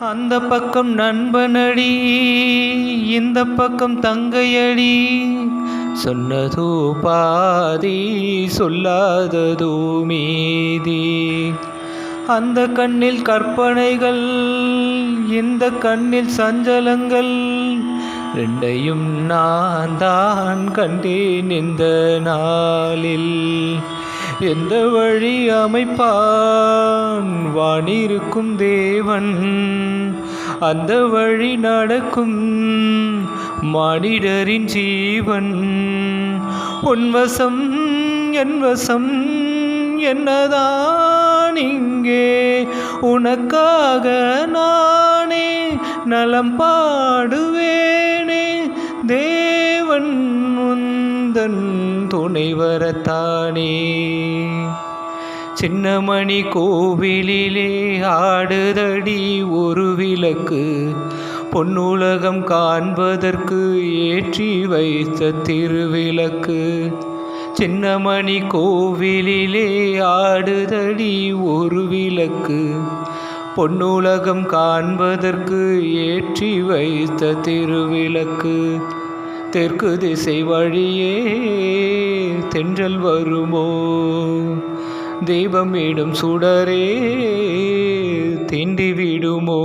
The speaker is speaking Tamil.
அந்த பக்கம் நண்பனடி இந்த பக்கம் தங்கையடி. சொன்னதோ பாதி சொல்லாததோ மீதி. அந்த கண்ணில் கற்பனைகள் இந்த கண்ணில் சஞ்சலங்கள். ரெண்டையும் நான் தான் கண்டேன் இந்த நாளில். எந்த வழி அமைப்பான்? வானிருக்கும் தேவன் அந்த வழி நடக்கும் மானிடரின் ஜீவன். உன்வசம் என் வசம் என்னதான் இங்கே? உனக்காக நானே நலம் பாடுவேனே தேவன் உன் முந்தன் துணை வரத்தானே சின்னமணி கோவிலிலே ஆடுதடி ஒரு விளக்கு பொன்னுலகம் காண்பதற்கு ஏற்றி வைத்த திருவிளக்கு. சின்னமணி கோவிலிலே ஆடுதடி ஒரு விளக்கு பொன்னுலகம் காண்பதற்கு ஏற்றி வைத்த திருவிளக்கு. தெற்கு திசை வழியே தென்றல் வருமோ? தெய்வம் இடும் சுடரே தீண்டி விடுமோ?